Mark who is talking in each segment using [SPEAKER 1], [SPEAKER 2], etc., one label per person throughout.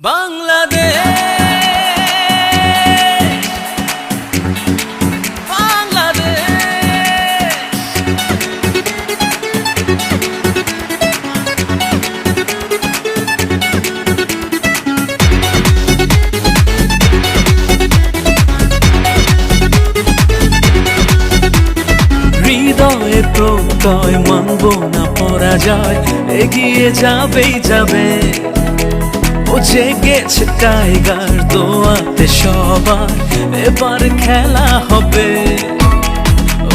[SPEAKER 1] বাংলাদেশ। বাংলাদেশ হৃদয়ে প্রত্যয় মানব না পরাজয় এগিয়ে যাবেই যাবে। ও জেগেছে টাইগার দোয়াতে সবার। এবার খেলা হবে।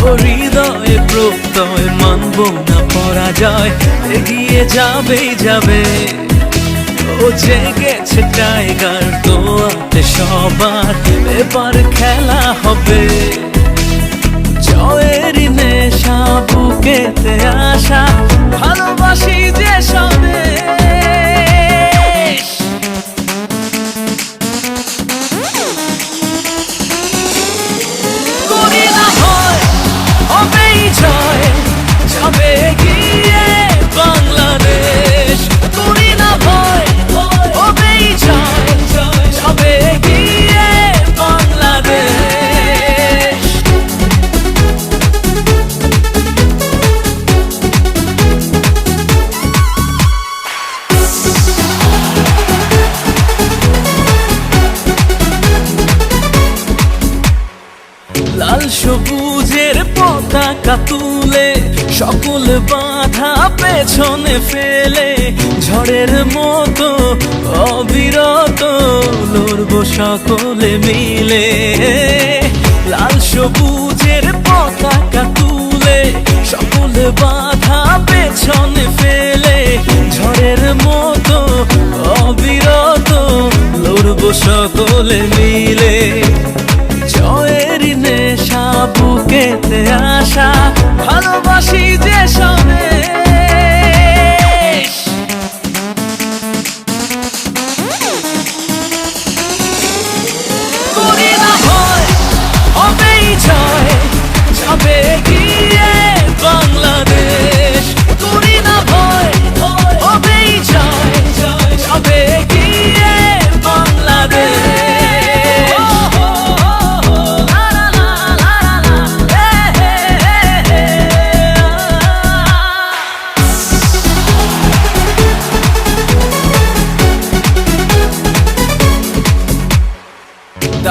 [SPEAKER 1] ও হৃদয়ে প্রত্যয় মানব না, পরাজয় এগিয়ে যাবেই যাবে। ও জেগেছে টাইগার দোয়াতে সবার। এবার খেলা হবে। লাল সবুজের পতাকা তুলে, সকল বাধা পেছনে ফেলে। ঝড়ের মতো অবিরত লড়ব সকলে মিলে। লাল সবুজের পতাকা তুলে, সকল বাধা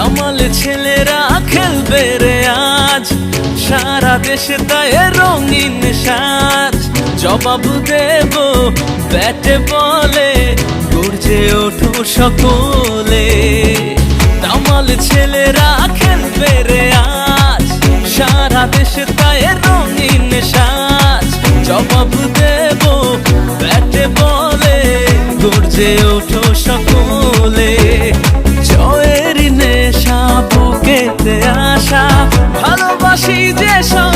[SPEAKER 1] দামাল ছেলেরা খেলবে রে আজ। সারা দেশে তাই রঙিন সাজ। জবাব দেব, ব্যাটে বলে, গর্জে ওঠো সকলে। দামাল ছেলেরা খেলবে রে আজ। সারা দেশে তাই রঙিন সাজ। জবাব দেব, ব্যাটে বলে, গর্জে ওঠো সকলে। জয়ের বুকেতে আসা ভালোবাসি যে সব